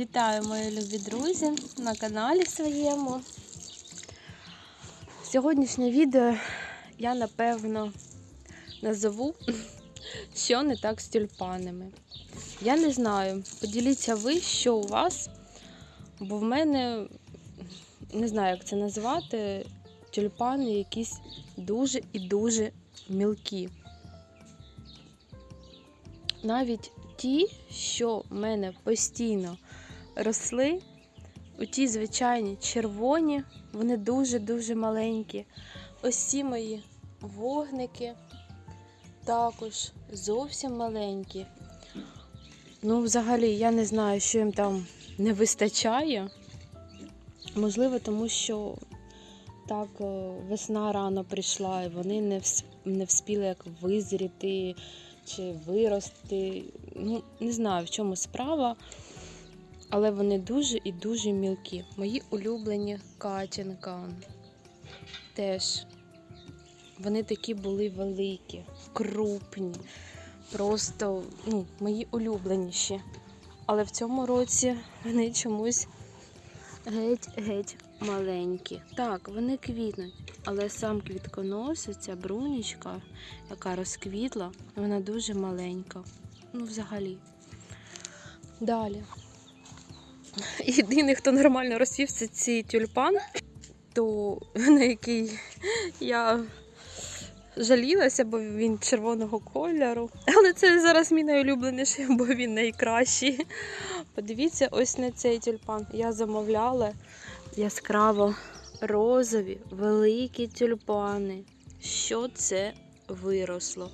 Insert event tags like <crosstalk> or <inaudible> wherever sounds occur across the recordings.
Вітаю, мої любі друзі, на каналі своєму. Сьогоднішнє відео я напевно назову, що не так з тюльпанами. Я не знаю, поділіться ви, що у вас, бо в мене не знаю, як це назвати, тюльпани якісь дуже і дуже мілкі. Навіть ті, що в мене постійно росли, у ті звичайні червоні, вони дуже-дуже маленькі. Ось ці мої вогники також зовсім маленькі. Ну, взагалі, я не знаю, що їм там не вистачає. Можливо, тому що так е, весна рано прийшла, і вони не, не вспіли як визріти чи вирости. Ну, не знаю, в чому справа, але вони дуже і дуже мілкі. Мої улюблені Катінка теж. Вони такі були великі, крупні, просто ну, мої улюбленіші. Але в цьому році вони чомусь геть-геть маленькі. Так, вони квітнуть, але сам квітконос, ця брунічка, яка розквітла, вона дуже маленька. Ну, взагалі. Далі. <laughs> Єдиний, хто нормально розсів, це цей тюльпан, то <laughs> на який я жалілася, бо він червоного кольору. Але це зараз мій найулюбленіший, бо він найкращий. Подивіться, ось на цей тюльпан. Я замовляла яскраво розові, великі тюльпани. Що це виросло?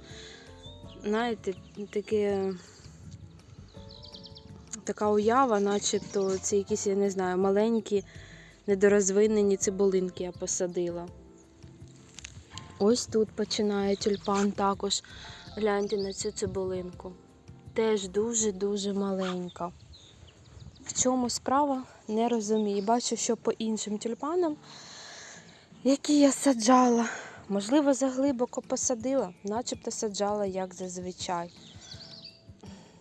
Знаєте, таке. Така уява, начебто це якісь, я не знаю, маленькі, недорозвинені цибулинки я посадила. Ось тут починає тюльпан також. Гляньте на цю цибулинку. Теж дуже-дуже маленька. В чому справа, не розумію. Бачу, що по іншим тюльпанам, які я саджала, можливо, заглибоко посадила, начебто саджала, як зазвичай.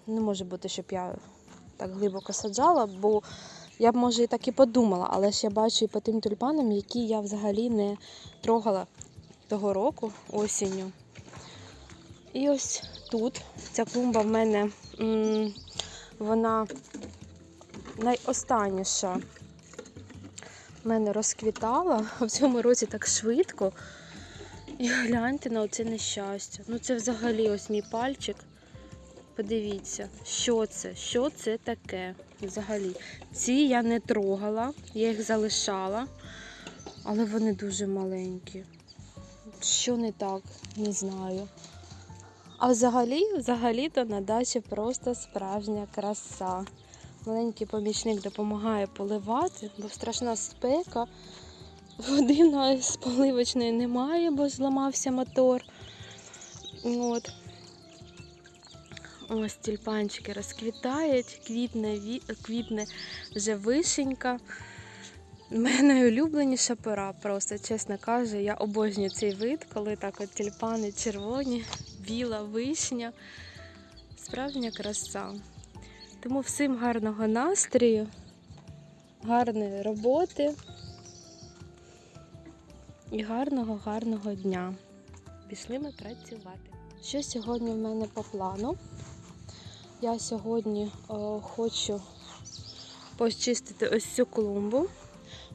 Не може бути, щоб я так глибоко саджала, бо я б, може, і так і подумала, але ж я бачу і по тим тюльпанам, які я взагалі не трогала того року осінню. І ось тут ця клумба в мене вона найостанніша в мене розквітала <laughs> в цьому році так швидко. І гляньте на оце нещастя. Ну це взагалі ось мій пальчик. Подивіться, що це? Що це таке взагалі? Ці я не трогала, я їх залишала, але вони дуже маленькі. Що не так, не знаю. А взагалі, взагалі-то на дачі просто справжня краса. Маленький помічник допомагає поливати, бо страшна спека. Води нас поливочної немає, бо зламався мотор. От. Ось тюльпанчики розквітають, квітне, квітне вже вишенька. У мене найулюбленіша пора, просто, чесно кажу, я обожнюю цей вид, коли так от тюльпани червоні, біла вишня. Справжня краса. Тому всім гарного настрою, гарної роботи і гарного, гарного дня. Пішли ми працювати. Що сьогодні в мене по плану? Я сьогодні о, хочу почистити ось цю клумбу,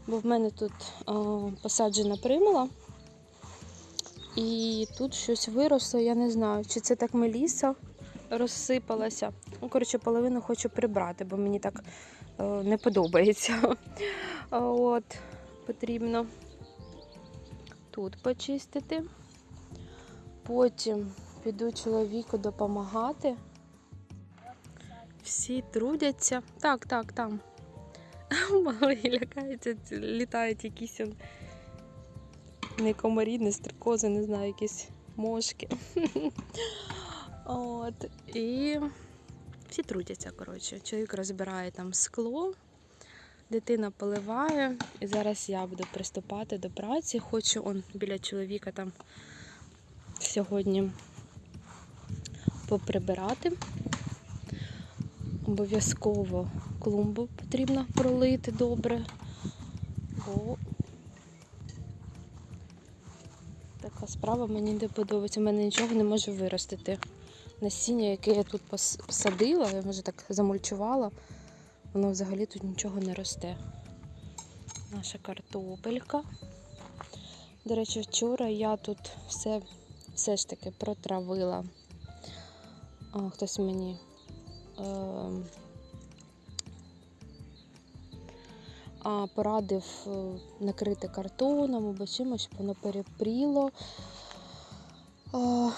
бо в мене тут о, посаджена примула. І тут щось виросло, я не знаю, чи це так меліса розсипалася. Ну, коротше, половину хочу прибрати, бо мені так е, не подобається. <laughs> От, потрібно тут почистити. Потім піду чоловіку допомагати. Всі трудяться. Так, так, там. <laughs> Малий лякається, літають якісь не комарі, не стрикози, не знаю, якісь мошки. <laughs> От. І всі трудяться, коротше. Чоловік розбирає там скло, дитина поливає. І зараз я буду приступати до праці. Хочу он біля чоловіка там сьогодні поприбирати. Обов'язково клумбу потрібно пролити добре. Бо така справа мені не подобається. У мене нічого не може виростити. Насіння, яке я тут посадила, я вже так замульчувала, воно взагалі тут нічого не росте. Наша картопелька. До речі, вчора я тут все, все ж таки протравила. А, хтось мені а, порадив е, накрити картоном або чимось, щоб воно перепріло. А,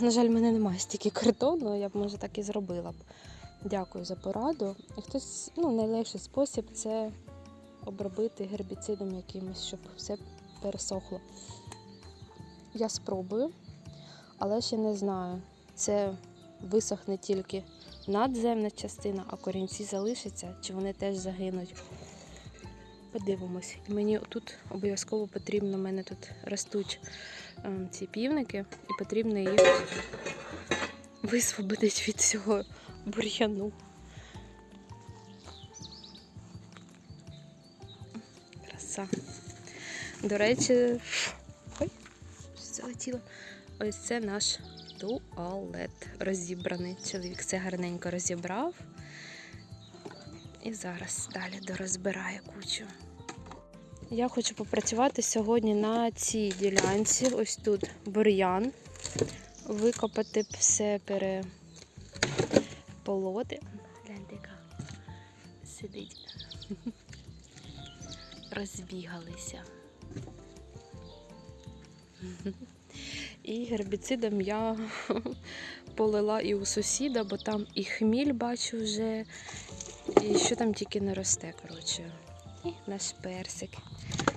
на жаль, в мене немає стільки картону, я б може так і зробила б. Дякую за пораду. Хтось, ну, найлегший спосіб це обробити гербіцидом якимось, щоб все пересохло. Я спробую, але ще не знаю. Це висохне тільки надземна частина, а корінці залишаться, чи вони теж загинуть. Подивимось. І мені тут обов'язково потрібно, в мене тут ростуть ем, ці півники, і потрібно їх висвободити від цього бур'яну. Краса. До речі, ой, залетіло. Ось це наш туалет розібраний. Чоловік це гарненько розібрав. І зараз далі дорозбирає кучу. Я хочу попрацювати сьогодні на цій ділянці. Ось тут бур'ян. Викопати все переполоти. Гляньте, яка сидить. <laughs> Розбігалися. І гербіцидом я полила і у сусіда, бо там і хміль бачу вже, і що там тільки не росте, коротше. І наш персик,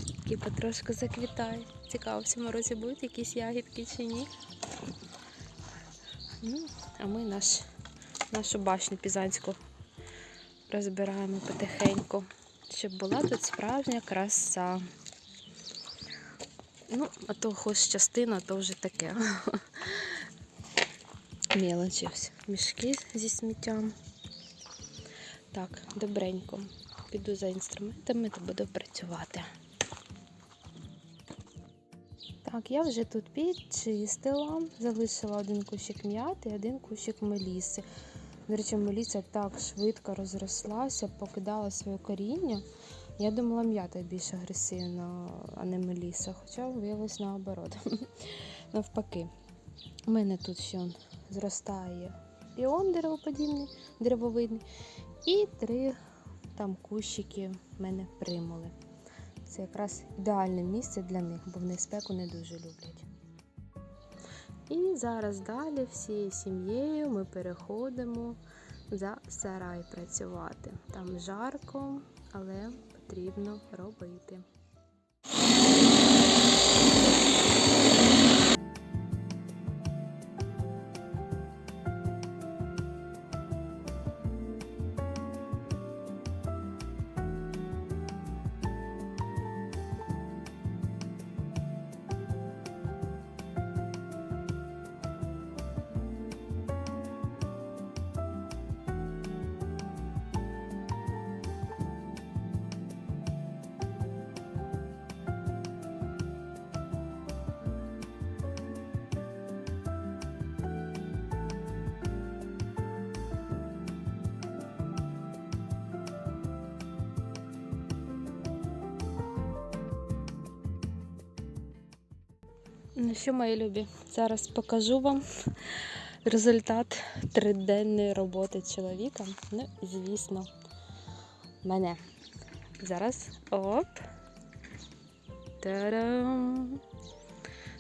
який потрошку заквітає. Цікаво, в цьому році будуть якісь ягідки чи ні. Ну, а ми наш, нашу башню пізанську розбираємо потихеньку, щоб була тут справжня краса. Ну, а то хоч частина, то вже таке. <laughs> Мелочі. Мішки зі сміттям. Так, добренько. Піду за інструментами та буду працювати. Так, я вже тут підчистила, залишила один кущик м'яти і один кущик меліси. До речі, меліса так швидко розрослася, покидала своє коріння. Я думала, м'ята більш агресивна, а не меліса, хоча виявилось наоборот. <laughs> Навпаки. У мене тут ще зростає піон деревоподібний, деревовидний, і три там кущики в мене примули. Це якраз ідеальне місце для них, бо вони спеку не дуже люблять. І зараз далі всією сім'єю ми переходимо за сарай працювати. Там жарко, але потрібно робити. Ну що, мої любі, зараз покажу вам результат триденної роботи чоловіка. Ну, звісно, мене. Зараз оп. Та-дам!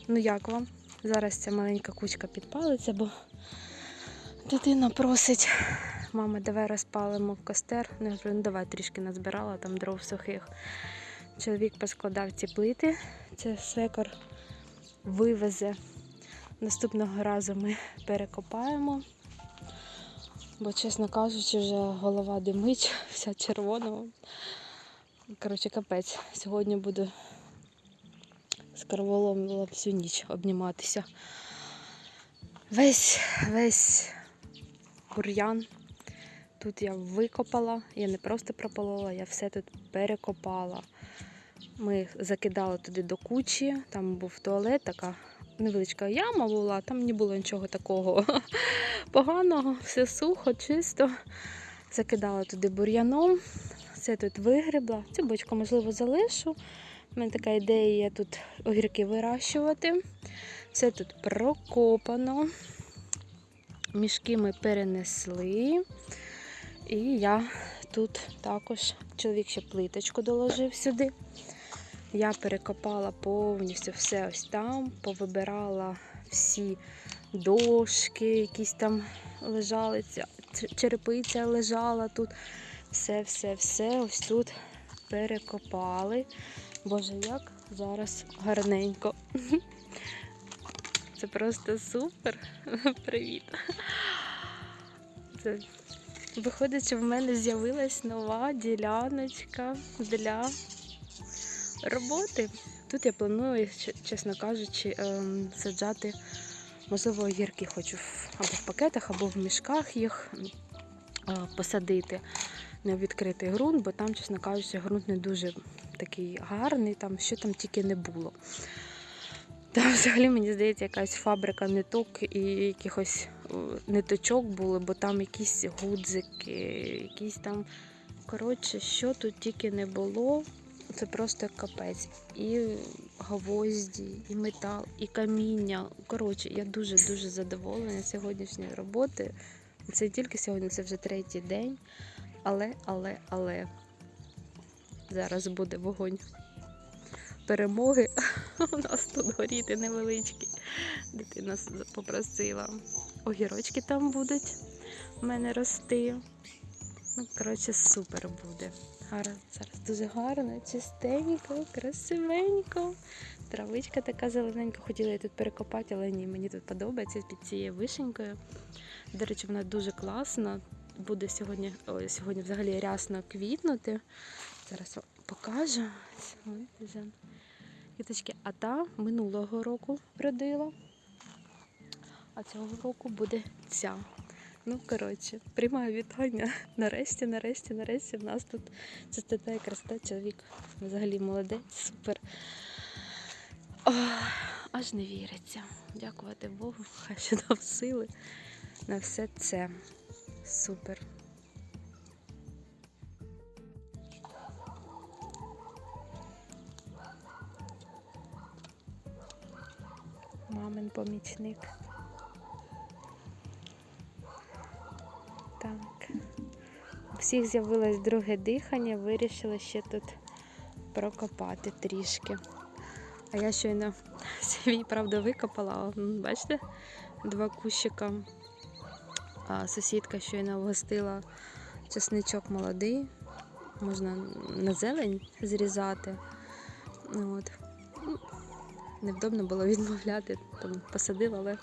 Ну, як вам? Зараз ця маленька кучка підпалиться, бо дитина просить. Мама, давай розпалимо костер. Ну, я говорю, ну давай трішки назбирала там дров сухих. Чоловік поскладав ці плити. Це свекор вивезе. Наступного разу ми перекопаємо. Бо, чесно кажучи, вже голова димить, <laughs> вся червона. Коротше, капець. Сьогодні буду з карволом всю ніч обніматися. Весь, весь бур'ян Тут я викопала, я не просто прополола, я все тут перекопала. Ми закидали туди до кучі, там був туалет, така невеличка яма була, там не було нічого такого <laughs> поганого, все сухо, чисто. Закидала туди бур'яном, все тут вигребла. Цю бочку, можливо, залишу. У мене така ідея є тут огірки вирощувати. Все тут прокопано. Мішки ми перенесли. І я тут також, чоловік ще плиточку доложив сюди. Я перекопала повністю все ось там, повибирала всі дошки, якісь там лежали, ця черепиця лежала тут. Все, все, все ось тут перекопали. Боже, як зараз гарненько. Це просто супер. Привіт. Це виходить, що в мене з'явилась нова діляночка для роботи. Тут я планую, чесно кажучи, ем, саджати, можливо, огірки хочу або в пакетах, або в мішках їх е, посадити на відкритий ґрунт, бо там, чесно кажучи, ґрунт не дуже такий гарний, там що там тільки не було. Там <laughs> взагалі, мені здається, якась фабрика ниток і якихось е, ниточок були, бо там якісь гудзики, якісь там. Коротше, що тут тільки не було, це просто капець. І гвозді, і метал, і каміння. Коротше, я дуже-дуже задоволена сьогоднішньої роботи. Це тільки сьогодні, це вже третій день. Але, але, але зараз буде вогонь перемоги. <laughs> У нас тут горіти невеличкі. Дитина попросила. Огірочки там будуть в мене рости. Ну, коротше, супер буде. Гарно, зараз дуже гарно, чистенько, красивенько. Травичка така зелененька. Хотіла я тут перекопати, але ні, мені тут подобається під цією вишенькою. До речі, вона дуже класна. Буде сьогодні, ой, сьогодні взагалі рясно квітнути. Зараз покажу. Квіточки. А та минулого року родила. А цього року буде ця. Ну, коротше, приймаю вітання. <laughs> Нарешті, нарешті, нарешті в нас тут чистота і красота. Чоловік взагалі молодець, супер. Ох, аж не віриться. Дякувати Богу, <laughs> хай ще дав сили на все це. Супер. Мамин помічник. Так. У всіх з'явилось друге дихання, вирішили ще тут прокопати трішки. А я щойно <laughs> свій, правда, викопала. Бачите, два кущика. А сусідка щойно вгостила чесничок молодий. Можна на зелень зрізати. От. Ну, Невдобно було <laughs> відмовляти, тому посадила, але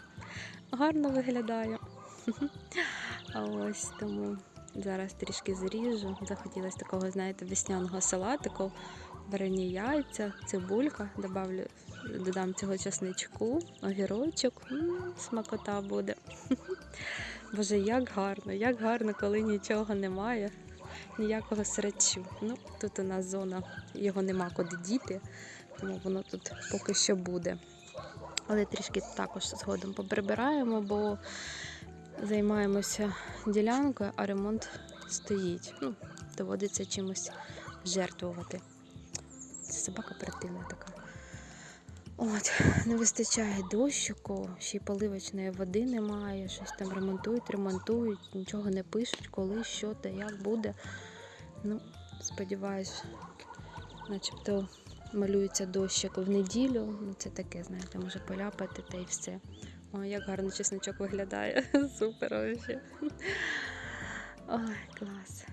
гарно виглядає. <laughs> А ось тому зараз трішки зріжу. Захотілося такого, знаєте, весняного салатику, варені яйця, цибулька, добавлю, додам цього чесничку, огірочок. М, Смакота буде. <laughs> Боже, як гарно, як гарно, коли нічого немає, ніякого срачу. Ну, тут у нас зона, його нема куди діти, тому воно тут поки що буде. Але трішки також згодом поприбираємо, бо займаємося ділянкою, а ремонт стоїть. Ну, доводиться чимось жертвувати. Це собака оперативна така. От, не вистачає дощику, ще й поливочної води немає, щось там ремонтують, ремонтують, нічого не пишуть, коли, що та як буде. Ну, сподіваюсь, начебто малюється дощик в неділю. Ну, це таке, знаєте, може поляпати та й все. Ой, як гарно чесничок виглядає. <laughs> Супер. Ой, клас.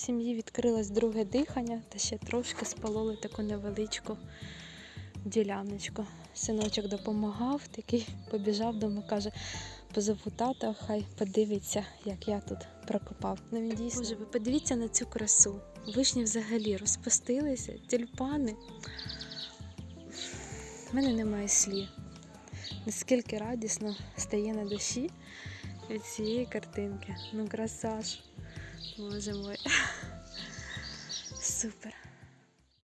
Сім'ї відкрилось друге дихання та ще трошки спалоли таку невеличку діляночку. Синочок допомагав, такий побіжав дома, каже, позову тата, хай подивиться, як я тут прокопав. Ну він дійсно. Боже, ви подивіться на цю красу. Вишні взагалі розпустилися, тюльпани. У мене немає слів. Наскільки радісно стає на душі від цієї картинки. Ну, краса ж. Мой. <laughs> Супер.